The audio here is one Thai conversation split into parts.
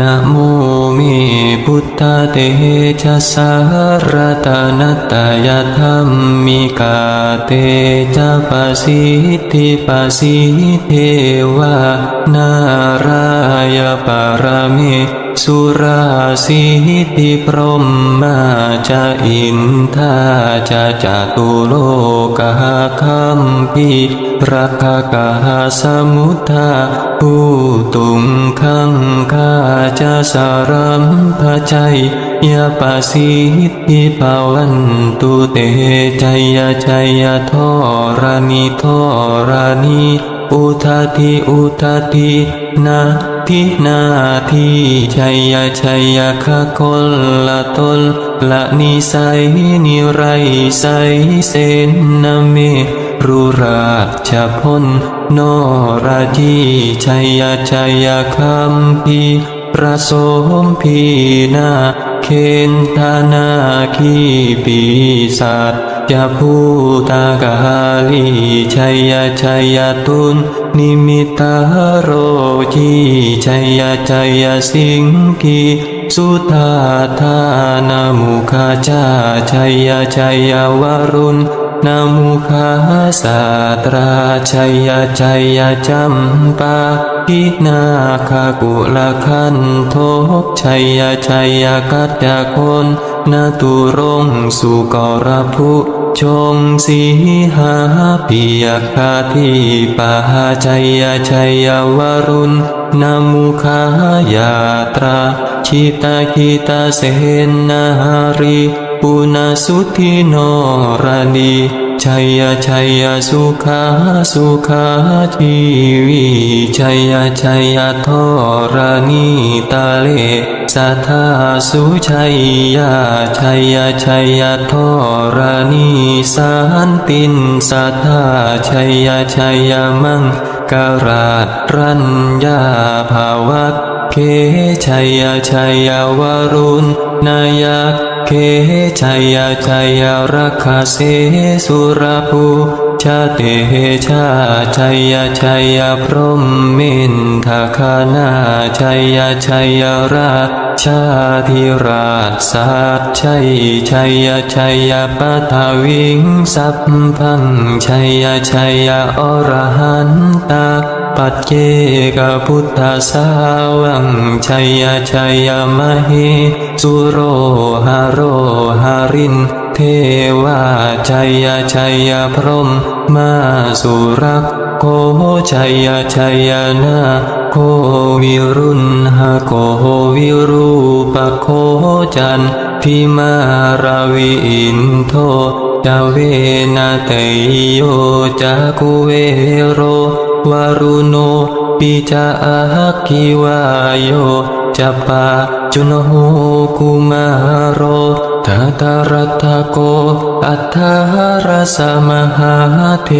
นะโมเมพุทธเตชะสารตานัตยธรรมมิกาเตจะปสิทธิปสิเทวานารา ยปารมิ สุราสิทธิพรหมาจะอินทาจะจตุโลกาคัมพีรักกาสมุทาผู้ตุงขังคาจะสารัมภชัยยาปสิทธิภาวันตุเตใจยใจยทอรานิทอรานิ อุทาทิอุทาทินาทินาทิชัยยชัยยคะคลละตลละนิสัยนิไรใสเสนนเมรุราชพลนราจีชัยยชัยยคัมพีประสมพีนาเคนธนาคีปีศาจ จะพูตากาลีชัยชัยตุนนิมิตาโรจีชัยชัยสิงกีสุธาธานามุขจาชัยชัยวรุณนามุขาสาตราชัยชัยจัมปาพินาคากุลคันโทชัยชัยกัจจคน นาตุรงสุกรภุชงสีหาปิยคาทิปาชัยชัยวรุณนามุขายาตราชิตาคิตาเสนารีปุณสุทิโนรณี ชัยชัยสุขาสุขาชีวิชัยชัยทอรานีตาเลสัทธาสุชัยยาชัยชัยทอรานีสันตินสัทธาชัยชัยมังกราชรัญญาภาวัตเคชัยชัยวรุณนายัก เคชัยชัยรักขเสสุรภู ชาเตชาชัยยชัยพรหมมินทคานาชัยยชัยราชาธิราชสัตชัยชัยชัยปัทวิงสัพพังชัยชัยอรหันตาปัจเจกพุทธสาวังชัยชัยมหิสุโรหาโรหาริน เทวาชัยชัยพรหมมาสุรักโคชัยชัยนาโควิรุณหาโควิรูปโคจันพิมาราวิอินโทจาเวนะเตโยจากุเวโรวารุโนปิจาอาคิวายโยจัปปาจุนโหกุมาโร ทัตรัตโก อัฏฐารสมหาเท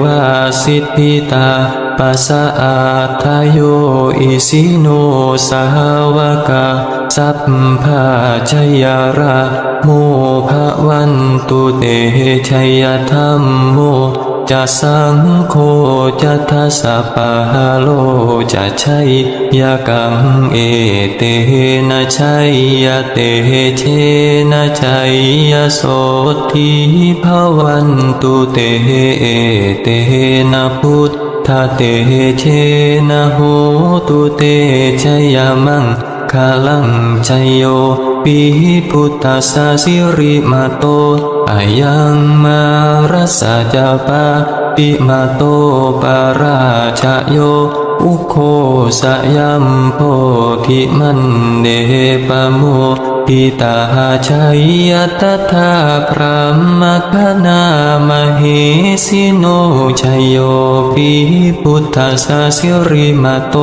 วาสิทธิตาปัสสะอาทายโยอิสิโนสาวกาสัพพาชยาราโมภวันตุเตชัยธรรมโม จะสังโฆจะทัสสะปะหาโลจะชัยยกังเอเตนะชัยยเตเชนะชัยยโสทิภวันตุเตเอเตนะพุทธเตเชนะโหตุเตชยมังคาลังชยโยปิพุทธสสิริมาโต อายังมารัสจาปาปิมาโตปาราชโย อุโคสยัมโพธิมันเดปโมปิตาชัยยตถาพระมคณามเหสิโนชโยปิพุทธสาสิริมาโต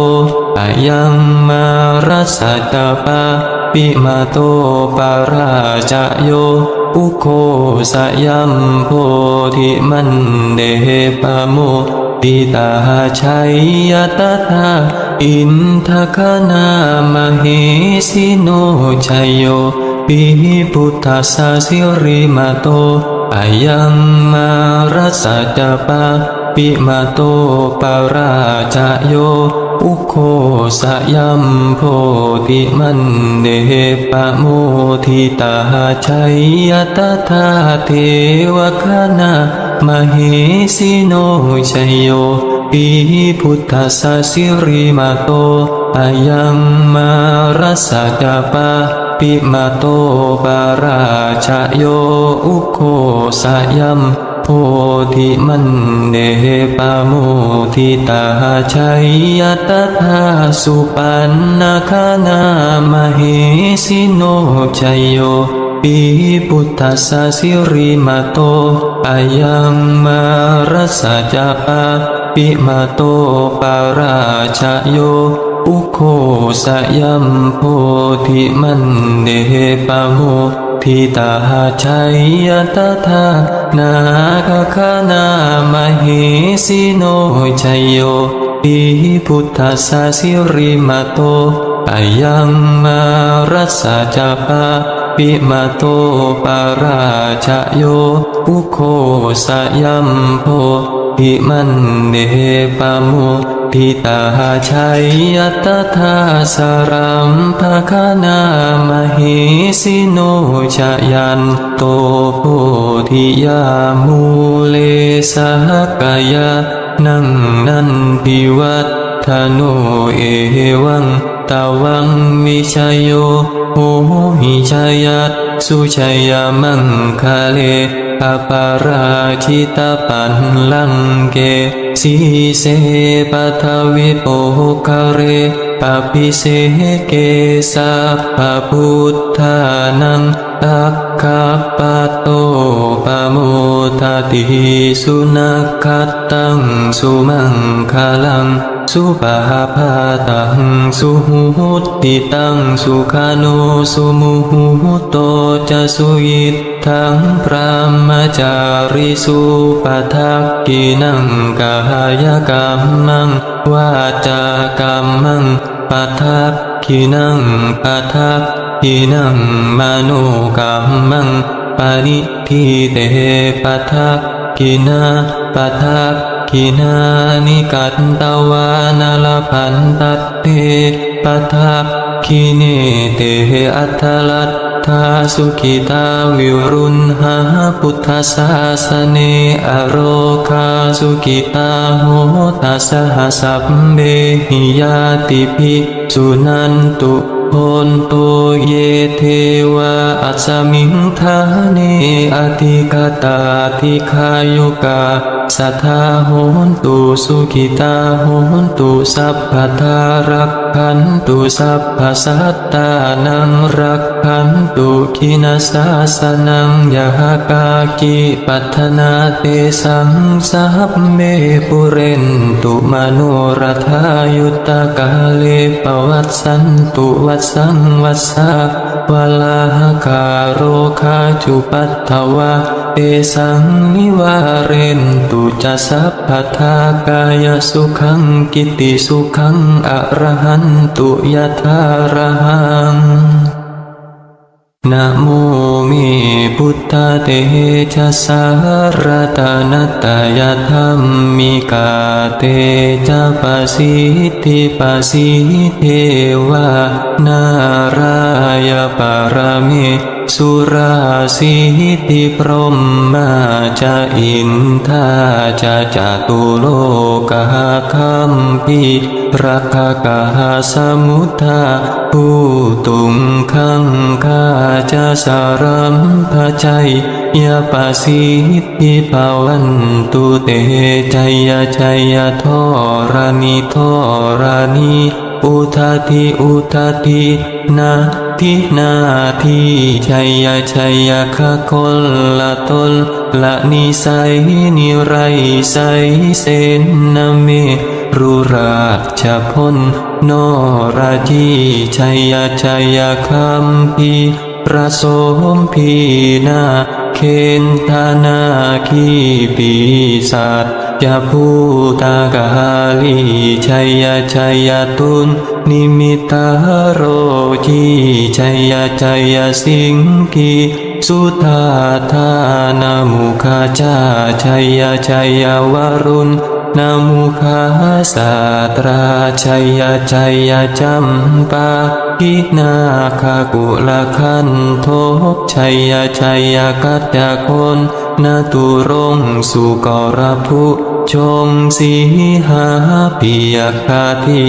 อายังมารัสสะจาปาปิมาโตปาราชโย อุโคสยัมโพธิมันเดปโมปิตาชัยยตถาอินทคานามเหสิโนชัยโยปิพุทธสาสิริมาโตอายังมารัสสะจาปาปิมาโตปาราชโย อุโคสยัมโพธิมันเดปะโมทิตาชัยยตถาเทวคณามเหสิโนชัยโยปีพุทธสสิริมาโตอายังมารัสะจาปาปิมาโตปาราชโยอุโคสยัม โพธิมันเดปะโมทิตาชัยยตถาสุปันนาคานามเหสิโนชัยโยปีพุทธสสิริมาโตอายังมารสะจาปาปิมาโตปาราชโยอุโคสยัมโพธิมันเดปะโม ทิตาชัยยตถานาคคานามเหสิโนชัยโยปีพุทธสสิริมาโตอายังมารัสสะจาปาปิมาโตปาราชโย อุโคสยัมโพิมันเดปโมทิตาชัยยตถาสารัมภคานามหิสิโนชยันโตโพธิยามูเลสหกายะ นังนันทิวัฒโนเอวังตาวังวิชยโยโหหิชยัตสุชยามังคาเลปปาราชิตาปันลังเกสีเสปัทวิโปคาเรปปิเสเกสัพพุทธานัง ตักขปะโตปะโมทติสุนักขตังสุมังคลัง สุปาพาตังสุหุติตังสุขานุสุมุหุโตจะสุยิตทังพระมจาริสุปทักกินังกายกรรมังวาจากรรมังปทักกินังปทัก กินังมโนกรรมังปณิทิเตปัทักกินาปัทักกินานิกัตตวานาลพันตัตเตปัทักกิเนเตอัตถลัตทาสุขิตาวิรุณหาพุทธศาสเนอโรคาสุขิตาโหตัสหสัพเบหิยาติภิสุนันตุ โนโตเยเทวาอัสมิงธาเนอติกตาทิคายุกา สัทธาโหนตุสุขิตาโหนตุสัพพทารักขันตุสัพพสัตตานังรักขันตุคินาสาสนังยะกากิปัทนาเตสังสัพเมปุเรนตุมโนรัทายุตตกาเลปวัตสันตุวัสสังวัสสาวลาหคาโรคาจุปัตถวะ เตสังนิวาเรนตุจะสัพพทากายสุขังกิติสุขังอรหันตุยะธารหังนะโมเมพุทธเตชะสารตานตยธรรมิกาเตจะปสิทธิปสิเทวานารา ยปารเม สุราสิทธิพรหมาจะอินทาจะจตุโลกาคัมพีรักกาสมุทธาผู้ตุงขังคาจะสารัมพชัยยาปสิทิภาวันตุเตชัยยชัยาทอรานิทอรานิอุทาทิอุทาทินา ทินาทีชัยยชัยยคะคนละตนละนิสัยนิไรใสเสนนเมรุราชพลนราจีชัยยชัยคัมพีประสมพีนา เคนทานาคีปีศาจจะพูตากาลีชัยยชัยตุนนิมิตาโรจีชัยยชัยสิงกีสุธาธานามุขาชาชัยยชัยวรุณ นามุขาสาตราชัยยชัยยจำปาคินาคากุลคันโทชัยยชัยยกัจจคนนาตุรงสุกรพุชงสีหาปิยคาทิ